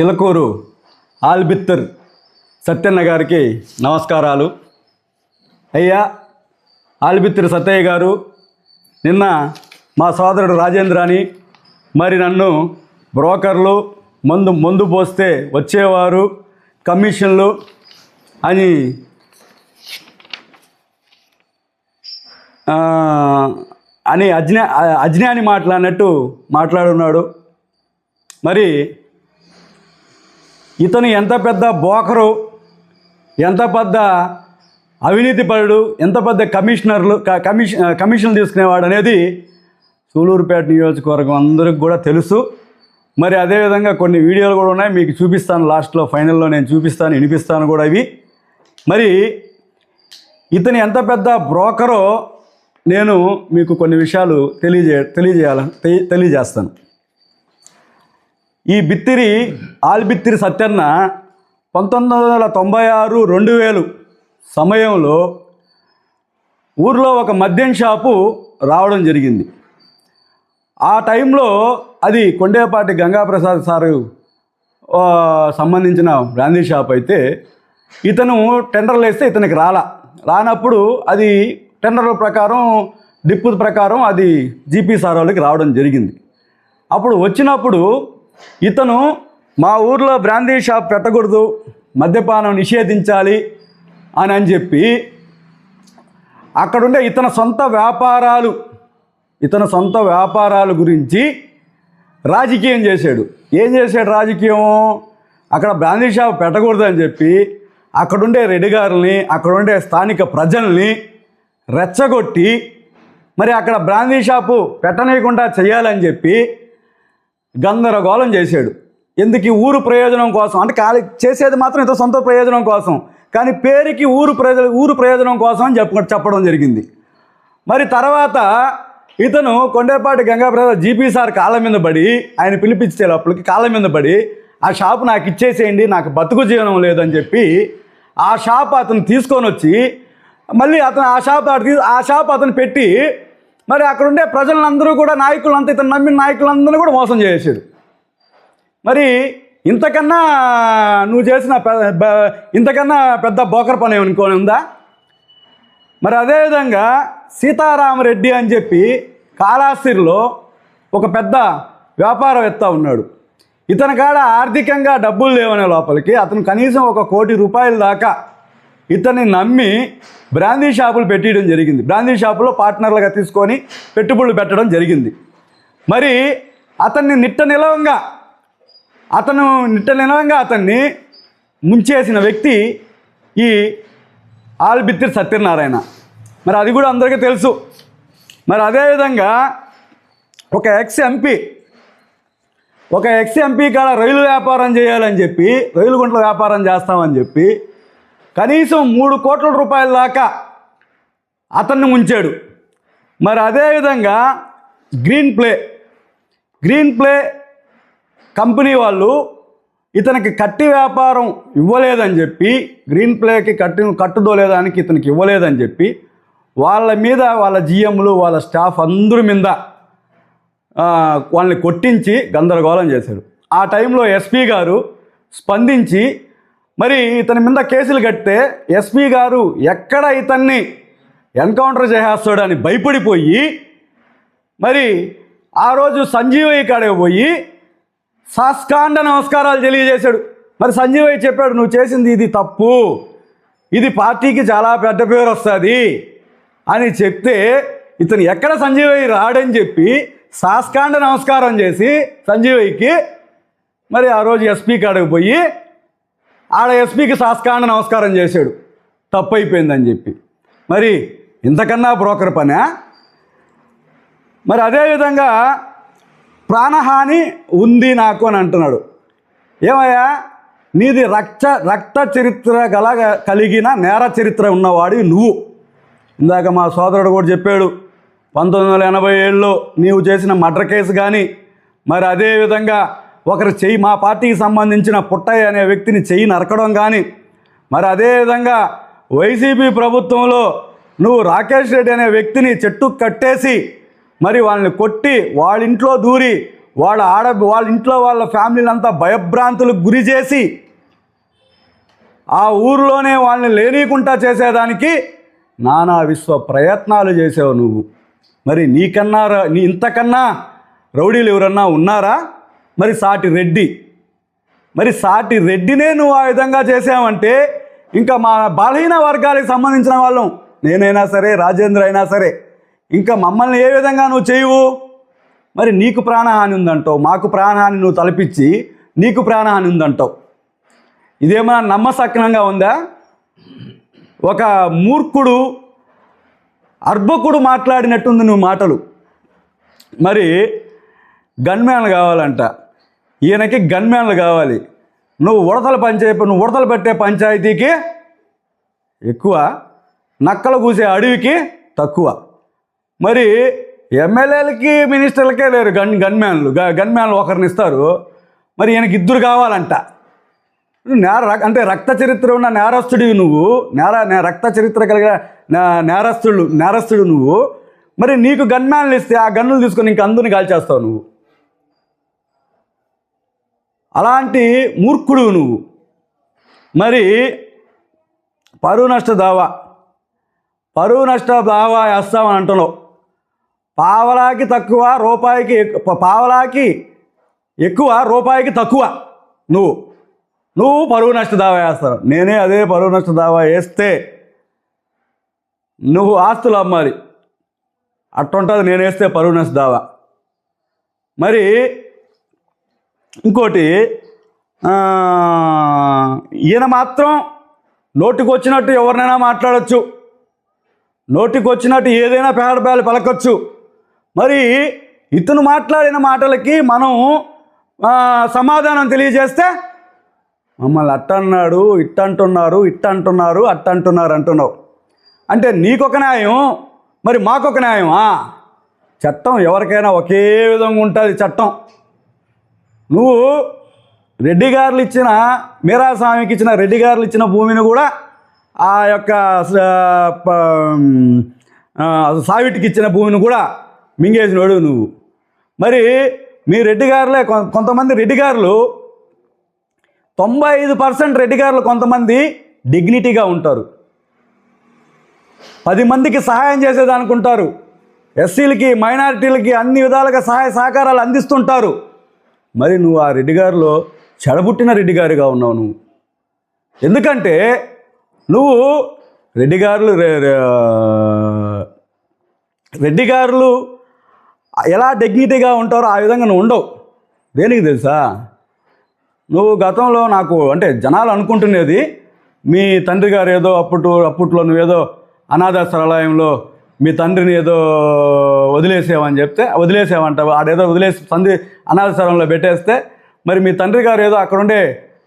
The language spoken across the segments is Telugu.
చిలకూరు ఆల్బిత్తర్ సత్యన్న గారికి నమస్కారాలు. అయ్యా ఆల్బిత్తర్ సత్తయ్య గారు నిన్న మా సోదరుడు రాజేంద్రాని మరి నన్ను బ్రోకర్లు మందు మందు పోస్తే వచ్చేవారు కమిషన్లు అని అని అజ్ఞా అజ్ఞాని మాట్లాడినట్టు మాట్లాడున్నాడు. మరి ఇతను ఎంత పెద్ద బోకరు ఎంత పెద్ద అవినీతిపరుడు ఎంత పెద్ద కమిషనర్లు కమిషన్ కమిషన్ తీసుకునేవాడు అనేది సూలూరుపేట నియోజకవర్గం అందరికి కూడా తెలుసు. మరి అదేవిధంగా కొన్ని వీడియోలు కూడా ఉన్నాయి. మీకు చూపిస్తాను లాస్ట్లో ఫైనల్లో నేను చూపిస్తాను వినిపిస్తాను కూడా ఇవి. మరి ఇతను ఎంత పెద్ద బ్రోకరో నేను మీకు కొన్ని విషయాలు తెలియజే తెలియజేయాల తెలియజేస్తాను. ఈ బిత్తిరి ఆల్బిత్తిరి సత్యన్న పంతొమ్మిది వందల తొంభై ఆరు రెండు వేలు సమయంలో ఊర్లో ఒక మద్యం షాపు రావడం జరిగింది. ఆ టైంలో అది కొండేపాటి గంగాప్రసాద్ సారు సంబంధించిన బ్రాందీ షాప్ అయితే ఇతను టెండర్లు వేస్తే ఇతనికి రాలా. రానప్పుడు అది టెండర్ల ప్రకారం డిప్పు ప్రకారం అది జీపీ సార్ వాళ్ళకి రావడం జరిగింది. అప్పుడు వచ్చినప్పుడు ఇతను మా ఊర్లో బ్రాందీ షాప్ పెట్టకూడదు మద్యపానం నిషేధించాలి అని అని చెప్పి అక్కడుండే ఇతని సొంత వ్యాపారాలు ఇతని సొంత వ్యాపారాల గురించి రాజకీయం చేశాడు. ఏం చేశాడు రాజకీయం అక్కడ బ్రాందీ షాప్ పెట్టకూడదు అని చెప్పి అక్కడుండే రెడ్డిగారుల్ని అక్కడుండే స్థానిక ప్రజల్ని రెచ్చగొట్టి మరి అక్కడ బ్రాందీ షాపు పెట్టనీయకుండా చేయాలని చెప్పి గందరగోళం చేశాడు. ఎందుకు ఊరు ప్రయోజనం కోసం? అంటే కాలి చేసేది మాత్రం ఇంత సొంత ప్రయోజనం కోసం. కానీ పేరుకి ఊరు ప్రయోజనం ఊరు ప్రయోజనం కోసం అని చెప్ప చెప్పడం జరిగింది. మరి తర్వాత ఇతను కొండేపాటి గంగాప్రసాద్ జీపీ సార్ కాళ్ళ మీద పడి ఆయన పిలిపించే లోపలికి కాళ్ళ మీద పడి ఆ షాప్ నాకు ఇచ్చేసేయండి నాకు బతుకు జీవనం లేదని చెప్పి ఆ షాప్ అతను తీసుకొని వచ్చి మళ్ళీ అతను ఆ షాప్ ఆ షాప్ అతను పెట్టి మరి అక్కడ ఉండే ప్రజలందరూ కూడా నాయకులంతా ఇతను నమ్మిన నాయకులందరూ కూడా మోసం చేసేది మరి ఇంతకన్నా నువ్వు చేసిన ఇంతకన్నా పెద్ద బోకర్ పని అనుకోని ఉందా? మరి అదేవిధంగా సీతారామరెడ్డి అని చెప్పి కాళాస్తిరిలో ఒక పెద్ద వ్యాపారవేత్త ఉన్నాడు. ఇతని కాడ ఆర్థికంగా డబ్బులు లేవనే లోపలికి అతను కనీసం ఒక కోటి రూపాయల దాకా ఇతన్ని నమ్మి బ్రాందీ షాపులు పెట్టడం జరిగింది. బ్రాందీ షాపులో పార్ట్నర్లుగా తీసుకొని పెట్టుబడులు పెట్టడం జరిగింది. మరి అతన్ని నిట్ట నిలవంగా అతను నిట్ట నిలవంగా అతన్ని ముంచేసిన వ్యక్తి ఈ ఆల్బిత్తిరి సత్యనారాయణ. మరి అది కూడా అందరికీ తెలుసు. మరి అదేవిధంగా ఒక ఎక్స్ ఎంపీ ఒక ఎక్స్ ఎంపీ కాడ రైలు వ్యాపారం చేయాలని చెప్పి రైలు గుంట్ల వ్యాపారం చేస్తామని చెప్పి కనీసం మూడు కోట్ల రూపాయల దాకా అతన్ని ఉంచాడు మరి అదేవిధంగా green play green play company వాళ్ళు ఇతనికి కట్టి వ్యాపారం ఇవ్వలేదని చెప్పి గ్రీన్ ప్లేకి కట్టి కట్టుదోలేదానికి ఇతనికి ఇవ్వలేదని చెప్పి వాళ్ళ మీద వాళ్ళ జిఎంలు వాళ్ళ స్టాఫ్ అందరి మీద వాళ్ళని కొట్టించి గందరగోళం చేశాడు ఆ టైంలో ఎస్పీ గారు స్పందించి మరి ఇతని మీద కేసులు కడితే ఎస్పీ గారు ఎక్కడ ఇతన్ని ఎన్కౌంటర్ చేసేస్తాడని భయపడిపోయి మరి ఆ రోజు సంజీవయ్య కాడే పోయి సాస్కాండ నమస్కారాలు తెలియజేశాడు. మరి సంజీవయ్య చెప్పాడు నువ్వు చేసింది ఇది తప్పు. ఇది పార్టీకి చాలా పెద్ద పేరు వస్తుంది. అని చెప్తే ఇతను ఎక్కడ సంజీవయ్య రాడని చెప్పి సాస్కాండ నమస్కారం చేసి సంజీవయ్యకి మరి ఆ రోజు ఎస్పీ కాడకు పోయి ఆడ ఎస్పీకి సాస్కాండ నమస్కారం చేశాడు. తప్పు అయిపోయిందని చెప్పి. మరి ఇంతకన్నా బ్రోకర్ పనా? మరి అదేవిధంగా ప్రాణహాని ఉంది నాకు అని అంటున్నాడు. ఏమయ్యా? నీది రక్త రక్త చరిత్ర గల కలిగిన నేర చరిత్ర ఉన్నవాడివి నువ్వు. ఇందాక మా సోదరుడు కూడా చెప్పాడు పంతొమ్మిది వందల ఎనభై ఏడులో నీవు చేసిన మర్డర్ కేసు కానీ మరి అదేవిధంగా ఒకరు చెయ్యి మా పార్టీకి సంబంధించిన పుట్టయ్య అనే వ్యక్తిని చెయ్యి నరకడం కానీ మరి అదేవిధంగా వైసీపీ ప్రభుత్వంలో నువ్వు రాకేష్ రెడ్డి అనే వ్యక్తిని చెట్టు కట్టేసి మరి వాళ్ళని కొట్టి వాళ్ళ ఇంట్లో దూరి వాళ్ళ ఆడ వాళ్ళ ఇంట్లో వాళ్ళ ఫ్యామిలీని అంతా భయభ్రాంతులకు గురి చేసి ఆ ఊరిలోనే వాళ్ళని లేనీకుంటా చేసేదానికి నానా విశ్వ ప్రయత్నాలు చేసావు నువ్వు. మరి నీకన్నా నీ ఇంతకన్నా రౌడీలు ఎవరన్నా ఉన్నారా? మరి సాటి రెడ్డి. మరి సాటి రెడ్డినే నువ్వు ఆ విధంగా చేసావంటే ఇంకా మా బలహీన వర్గాలకు సంబంధించిన వాళ్ళం నేనైనా సరే రాజేంద్ర అయినా సరే ఇంకా మమ్మల్ని ఏ విధంగా నువ్వు చేయవు? మరి నీకు ప్రాణహాని ఉందంటావు మాకు ప్రాణహాని నువ్వు తలపించి నీకు ప్రాణహాని ఉందంటావు. ఇదేమన్నా నమ్మసక్నంగా ఉందా? ఒక మూర్ఖుడు అర్భకుడు మాట్లాడినట్టుంది నువ్వు మాటలు. మరి గన్మ్యాన్లు కావాలంట. ఈయనకి గన్మ్యాన్లు కావాలి. నువ్వు ఉడతలు పంచాయతీ నువ్వు ఉడతలు పెట్టే పంచాయతీకి ఎక్కువ నక్కలు కూసే అడవికి తక్కువ. మరి ఎమ్మెల్యేలకి మినిస్టర్లకే లేరు గన్ గన్మ్యాన్లు. గ గన్మ్యాన్లు ఒకరిని ఇస్తారు. మరి ఈయనకి ఇద్దరు కావాలంట. నేర అంటే రక్త చరిత్ర ఉన్న నేరస్తుడివి నువ్వు. నేర నే- రక్త చరిత్ర కలిగిన నేరస్తుడు నేరస్తుడు నువ్వు. మరి నీకు గన్మ్యాన్లు ఇస్తే ఆ గన్నులు తీసుకొని ఇంక అందరిని కాల్చేస్తావు నువ్వు. అలాంటి మూర్ఖుడు నువ్వు. మరి పరువు నష్ట దావా. పరువు నష్ట దావా వేస్తామని అంటున్నావు. పావలాకి తక్కువ రూపాయికి పావలాకి ఎక్కువ రూపాయికి తక్కువ నువ్వు. నువ్వు పరువు నష్ట దావా వేస్తావు. నేనే అదే పరువు నష్ట దావా వేస్తే నువ్వు ఆస్తులు అమ్మాలి. అట్టుంటుంది నేను వేస్తే పరువు నష్ట దావా. మరి ఇంకోటి ఈయన మాత్రం నోటికి వచ్చినట్టు ఎవరినైనా మాట్లాడచ్చు. నోటికి వచ్చినట్టు ఏదైనా పేడపేలు పలకొచ్చు. మరి ఇతను మాట్లాడిన మాటలకి మనం సమాధానం తెలియజేస్తే మమ్మల్ని అట్టన్నాడు ఇట్టంటున్నారు ఇట్టంటున్నారు అట్టంటున్నారు అంటున్నావు. అంటే నీకొక న్యాయం మరి మాకొక న్యాయమా? చట్టం ఎవరికైనా ఒకే విధంగా ఉంటుంది చట్టం. నువ్వు రెడ్డి గారులు ఇచ్చిన మీరాస్వామికి ఇచ్చిన రెడ్డి గారులు ఇచ్చిన భూమిని కూడా ఆ యొక్క సావిటికి ఇచ్చిన భూమిని కూడా మింగేసినోడు నువ్వు. మరి మీ రెడ్డి గారులే కొంతమంది రెడ్డి గారులు తొంభై ఐదు పర్సెంట్ రెడ్డి గారులు కొంతమంది డిగ్నిటీగా ఉంటారు. పది మందికి సహాయం చేసేదనుకుంటారు ఎస్సీలకి మైనారిటీలకి అన్ని విధాలుగా సహాయ సహకారాలు అందిస్తుంటారు. మరి నువ్వు ఆ రెడ్డి గారిలో చెడబుట్టిన రెడ్డి గారిగా ఉన్నావు నువ్వు. ఎందుకంటే నువ్వు రెడ్డి గారులు రెడ్డి గారులు ఎలా డిగ్నిటీగా ఉంటారో ఆ విధంగా నువ్వు ఉండవు. దేనికి తెలుసా? నువ్వు గతంలో నాకు అంటే జనాలు అనుకుంటున్నది మీ తండ్రి గారు ఏదో అప్పుడు అప్పట్లో నువ్వేదో అనాథాశ్రాలయంలో మీ తండ్రిని ఏదో వదిలేసావని చెప్తే వదిలేసావంట. ఆడేదో వదిలేసి సంధి అనాథాశ్రయంలో పెట్టేస్తే మరి మీ తండ్రి గారు ఏదో అక్కడుండే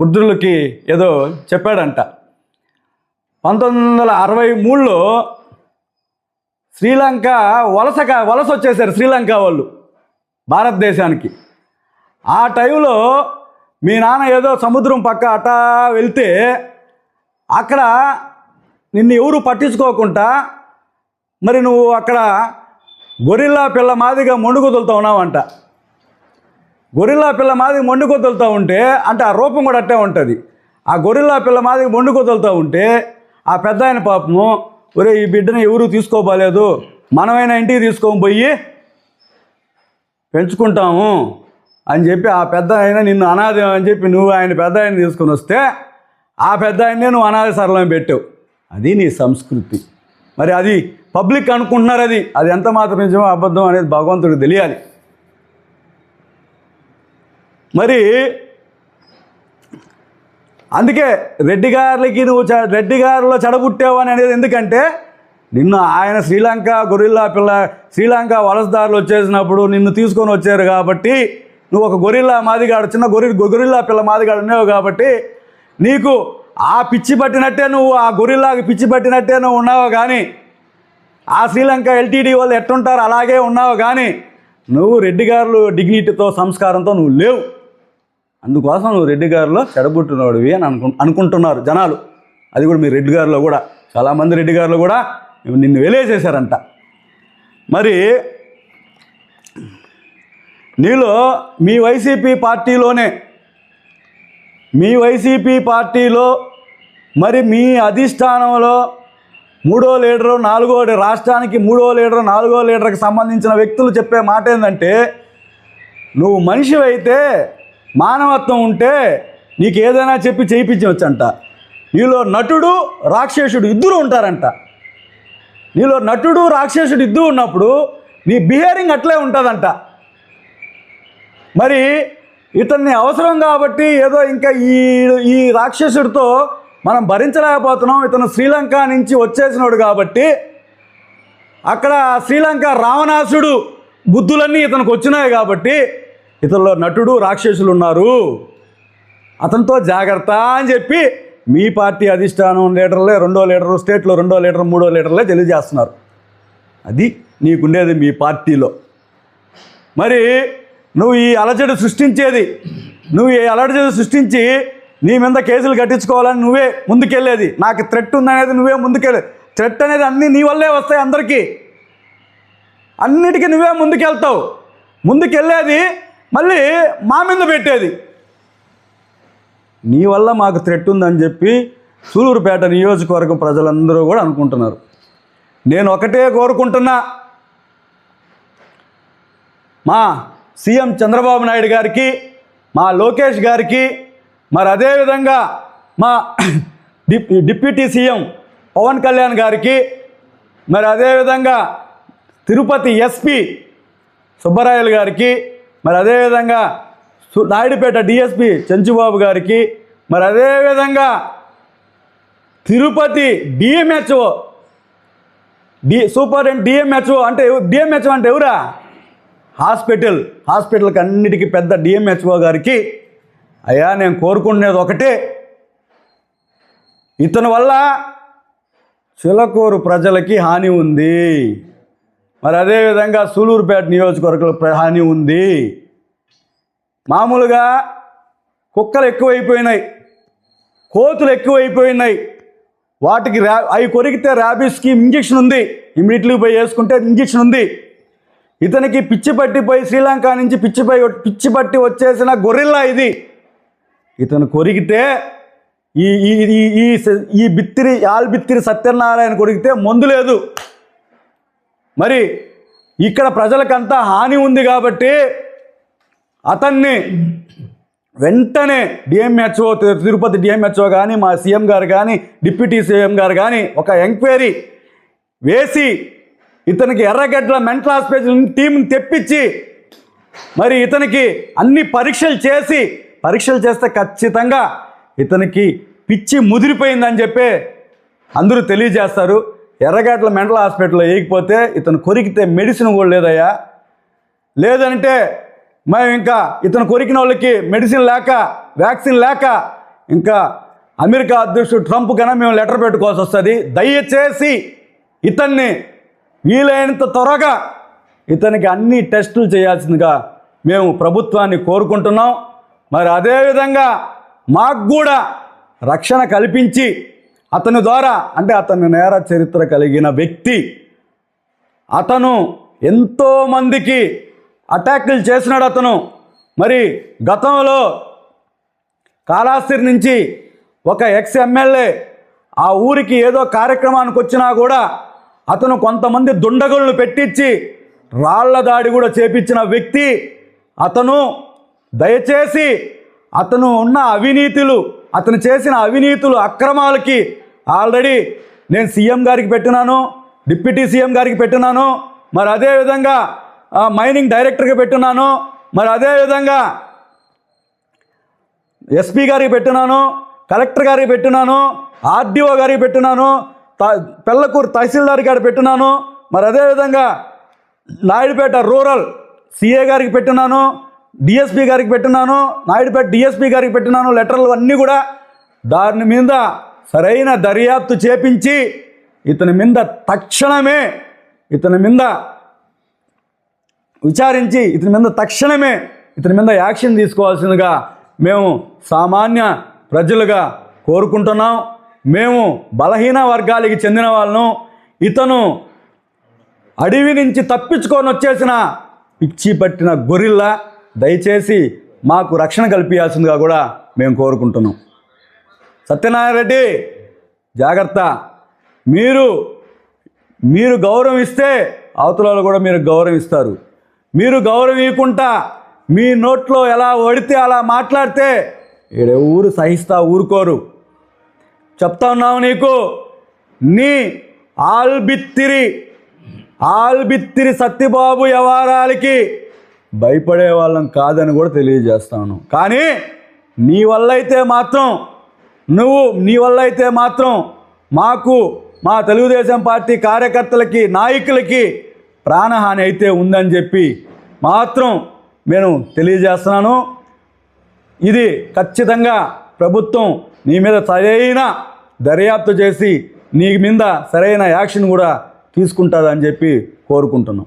వృద్ధులకి ఏదో చెప్పాడంట. పంతొమ్మిది వందల అరవై మూడులో శ్రీలంక వలస వలస వచ్చేసారు శ్రీలంక వాళ్ళు భారతదేశానికి. ఆ టైంలో మీ నాన్న ఏదో సముద్రం పక్క అటా వెళ్తే అక్కడ నిన్ను ఎవరు పట్టించుకోకుండా మరి నువ్వు అక్కడ గొరిల్లా పిల్ల మాదిగా మొండుకొదులుతూ ఉన్నావంట. గొరిల్లా పిల్ల మాదిగా మొండుకొదులుతూ ఉంటే అంటే ఆ రూపం కూడా అట్టే ఉంటుంది. ఆ గొరిల్లా పిల్ల మాదిగా మొండుకొదులుతూ ఉంటే ఆ పెద్ద ఆయన పాపము ఒరే ఈ బిడ్డను ఎవరు తీసుకోపోలేదు మనమైనా ఇంటికి తీసుకొని పోయి పెంచుకుంటాము అని చెప్పి ఆ పెద్ద ఆయన నిన్ను అనాథ అని చెప్పి నువ్వు ఆయన పెద్ద ఆయన తీసుకొని వస్తే ఆ పెద్ద ఆయన్నే నువ్వు అనాథ సరళం పెట్టావు. అది నీ సంస్కృతి. మరి అది పబ్లిక్ అనుకుంటున్నారు అది. అది ఎంత మాత్రం నిజమో అబద్ధం అనేది భగవంతుడికి తెలియాలి. మరి అందుకే రెడ్డి గారికి నువ్వు చ- రెడ్డి గారిలో చెడబుట్టావు అని అనేది ఎందుకంటే నిన్ను ఆయన శ్రీలంక గొరిల్లా పిల్ల శ్రీలంక వలసదారులు వచ్చేసినప్పుడు నిన్ను తీసుకొని వచ్చారు కాబట్టి నువ్వు ఒక గొరిల్లా మాదిగాడు చిన్న గొరి గొరిల్లా పిల్ల మాదిగాడు ఉన్నావు కాబట్టి నీకు ఆ పిచ్చి పట్టినట్టే నువ్వు ఆ గొరిల్లాకి పిచ్చి పట్టినట్టే నువ్వు ఉన్నావు కానీ ఆ శ్రీలంక ఎల్టీడీ వాళ్ళు ఎట్టుంటారు అలాగే ఉన్నావు కానీ నువ్వు రెడ్డి గారులు డిగ్నిటీతో సంస్కారంతో నువ్వు లేవు. అందుకోసం నువ్వు రెడ్డి గారిలో చెడబుట్టినోడివి అని అనుకు అనుకుంటున్నారు జనాలు. అది కూడా మీ రెడ్డి గారిలో కూడా. చాలామంది రెడ్డి గారిలో కూడా నిన్ను వెలేసేశారంట. మరి నీలో మీ వైసీపీ పార్టీలోనే మీ వైసీపీ పార్టీలో మరి మీ అధిష్టానంలో మూడో లీడరు నాలుగో రాష్ట్రానికి మూడో లీడరు నాలుగో లీడర్కి సంబంధించిన వ్యక్తులు చెప్పే మాట ఏంటంటే నువ్వు మనిషి అయితే మానవత్వం ఉంటే నీకు ఏదైనా చెప్పి చేయించవచ్చంట నీలో నటుడు రాక్షసుడు ఇద్దరు ఉంటారంట. నీలో నటుడు రాక్షసుడు ఇద్దరు ఉన్నప్పుడు నీ బిహేవింగ్ అట్లే ఉంటుందంట. మరి ఇతన్ని అవసరం కాబట్టి ఏదో ఇంకా ఈ ఈ రాక్షసుడితో మనం భరించలేకపోతున్నాం. ఇతను శ్రీలంక నుంచి వచ్చేసినాడు కాబట్టి అక్కడ శ్రీలంక రావణాసుడు బుద్ధులన్నీ ఇతనికి వచ్చినాయి కాబట్టి ఇతనిలో నటుడు రాక్షసులు ఉన్నారు. అతనితో జాగ్రత్త అని చెప్పి మీ పార్టీ అధిష్టానం లీడర్లే రెండో లీడరు స్టేట్లో రెండో లీడర్ మూడో లీడర్లే తెలియజేస్తున్నారు. అది నీకుండేది మీ పార్టీలో. మరి నువ్వు ఈ అలజడి సృష్టించేది నువ్వు ఈ అలజడి సృష్టించి నీ మీద కేసులు కట్టించుకోవాలని నువ్వే ముందుకెళ్ళేది. నాకు థ్రెట్ ఉందనేది నువ్వే ముందుకెళ్ళేది థ్రెట్ అనేది అన్నీ నీ వల్లే వస్తాయి అందరికీ. అన్నిటికీ నువ్వే ముందుకెళ్తావు. ముందుకెళ్ళేది మళ్ళీ మా మీద పెట్టేది. నీ వల్ల మాకు థ్రెట్ ఉందని చెప్పి సూలూరుపేట నియోజకవర్గం ప్రజలందరూ కూడా అనుకుంటున్నారు. నేను ఒకటే కోరుకుంటున్నా. మా సీఎం చంద్రబాబు నాయుడు గారికి మా లోకేష్ గారికి మరి అదేవిధంగా మా D deputy CM Pawan Kalyan గారికి మరి అదేవిధంగా తిరుపతి ఎస్పి సుబ్బరాయలు గారికి మరి అదేవిధంగా సు- నాయుడుపేట డిఎస్పి చంచుబాబు గారికి మరి అదేవిధంగా Tirupati DMHO D superintendent DMHO అంటే డిఎంహెచ్ఓ అంటే ఎవరా? హాస్పిటల్ హాస్పిటల్కి అన్నిటికీ పెద్ద డిఎంహెచ్ఓ గారికి అయ్యా నేను కోరుకుంటున్నది ఒకటే. ఇతని వల్ల చిలకూరు ప్రజలకి హాని ఉంది. మరి అదేవిధంగా సూలూరుపేట నియోజకవర్గంలో హాని ఉంది. మామూలుగా కుక్కలు ఎక్కువైపోయినాయి. కోతులు ఎక్కువైపోయినాయి. వాటికి ర్యా అవి కొరికితే ర్యాబీస్కి ఇంజక్షన్ ఉంది. ఇమీడియట్లీ పోయి వేసుకుంటే ఇంజక్షన్ ఉంది. ఇతనికి పిచ్చి పట్టిపోయి శ్రీలంక నుంచి పిచ్చిపోయి పిచ్చి పట్టి వచ్చేసిన గొరిల్లా ఇది. ఇతను కొరికితే ఈ ఈ ఈ ఈ బిత్తిరి ఈ బిత్తిరి ఆల్బిత్తిరి సత్యనారాయణ కొరికితే మందు లేదు. మరి ఇక్కడ ప్రజలకంతా హాని ఉంది కాబట్టి అతన్ని వెంటనే డిఎంహెచ్ఓ తిరుపతి డిఎంహెచ్ఓ కానీ మా సీఎం గారు కానీ డిప్యూటీ సీఎం గారు కానీ ఒక ఎంక్వైరీ వేసి ఇతనికి ఎర్రగడ్డల మెంటల్ హాస్పిటల్ టీంని తెప్పించి మరి ఇతనికి అన్ని పరీక్షలు చేసి పరీక్షలు చేస్తే ఖచ్చితంగా ఇతనికి పిచ్చి ముదిరిపోయిందని చెప్పి అందరూ తెలియజేస్తారు. ఎర్రగడ్డల మెంటల్ హాస్పిటల్లో వేయకపోతే ఇతను కొరికితే మెడిసిన్ కూడా లేదయ్యా. లేదంటే మేము ఇంకా ఇతను కొరికిన వాళ్ళకి మెడిసిన్ లేక వ్యాక్సిన్ లేక ఇంకా అమెరికా అధ్యక్షుడు ట్రంప్ కన్నా మేము లెటర్ పెట్టుకోవాల్సి వస్తుంది. దయచేసి ఇతన్ని వీలైనంత త్వరగా ఇతనికి అన్ని టెస్టులు చేయాల్సిందిగా మేము ప్రభుత్వాన్ని కోరుకుంటున్నాం. మరి అదేవిధంగా మాకు కూడా రక్షణ కల్పించి అతని ద్వారా అంటే అతని నేర చరిత్ర కలిగిన వ్యక్తి అతను ఎంతోమందికి అటాకులు అటాక్లు చేసినాడు అతను. మరి గతంలో కాళాస్తి నుంచి ఒక ఎక్స్ ఎమ్మెల్యే ఆ ఊరికి ఏదో కార్యక్రమానికి వచ్చినా కూడా అతను కొంతమంది దుండగులను పెట్టించి రాళ్ళ దాడి కూడా చేపించిన వ్యక్తి అతను. దయచేసి అతను ఉన్న అవినీతులు అతను చేసిన అవినీతులు అక్రమాలకి ఆల్రెడీ నేను సీఎం గారికి పెట్టినాను డిప్యూటీ సీఎం గారికి పెట్టినాను మరి అదేవిధంగా మైనింగ్ డైరెక్టర్కి పెట్టినాను మరి అదేవిధంగా ఎస్పీ గారికి పెట్టినాను కలెక్టర్ గారికి పెట్టినాను ఆర్డీఓ గారికి పెట్టినాను త- పెళ్ళకూరు తహసీల్దార్ గారికి పెట్టినాను మరి అదేవిధంగా నాయుడుపేట రూరల్ సిఏ గారికి పెట్టినాను డిఎస్పీ గారికి పెట్టినాను నాయుడుపేట డిఎస్పీ గారికి పెట్టినాను లెటర్లు అన్నీ కూడా దాని మీద సరైన దర్యాప్తు చేపించి ఇతని మీద తక్షణమే ఇతని మీద విచారించి ఇతని మీద తక్షణమే ఇతని మీద యాక్షన్ తీసుకోవాల్సిందిగా మేము సామాన్య ప్రజలుగా కోరుకుంటున్నాం. మేము బలహీన వర్గాలకి చెందిన వాళ్ళను ఇతను అడవి నుంచి తప్పించుకొని వచ్చేసిన పిచ్చి పట్టిన గొరిల్లా దయచేసి మాకు రక్షణ కల్పించాల్సిందిగా కూడా మేము కోరుకుంటున్నాం. సత్యనారాయణ రెడ్డి జాగ్రత్త. మీరు మీరు గౌరవం ఇస్తే అవతల కూడా మీరు గౌరవం ఇస్తారు మీరు గౌరవం ఇవ్వకుండా మీ నోట్లో ఎలా వడితే అలా మాట్లాడితే ఈడ ఊరు సహిస్తా ఊరుకోరు. చెప్తా ఉన్నావు నీకు నీ ఆల్బిత్తిరి ఆల్బిత్తిరి సత్యబాబు వ్యవహారాలకి భయపడే వాళ్ళం కాదని కూడా తెలియజేస్తాను. కానీ నీ వల్ల అయితే మాత్రం నువ్వు నీ వల్ల అయితే మాత్రం మాకు మా తెలుగుదేశం పార్టీ కార్యకర్తలకి నాయకులకి ప్రాణహాని అయితే ఉందని చెప్పి మాత్రం నేను తెలియజేస్తున్నాను. ఇది ఖచ్చితంగా ప్రభుత్వం నీ మీద సరైన దర్యాప్తు చేసి నీ మీద సరైన యాక్షన్ కూడా తీసుకుంటుందని చెప్పి కోరుకుంటున్నాం.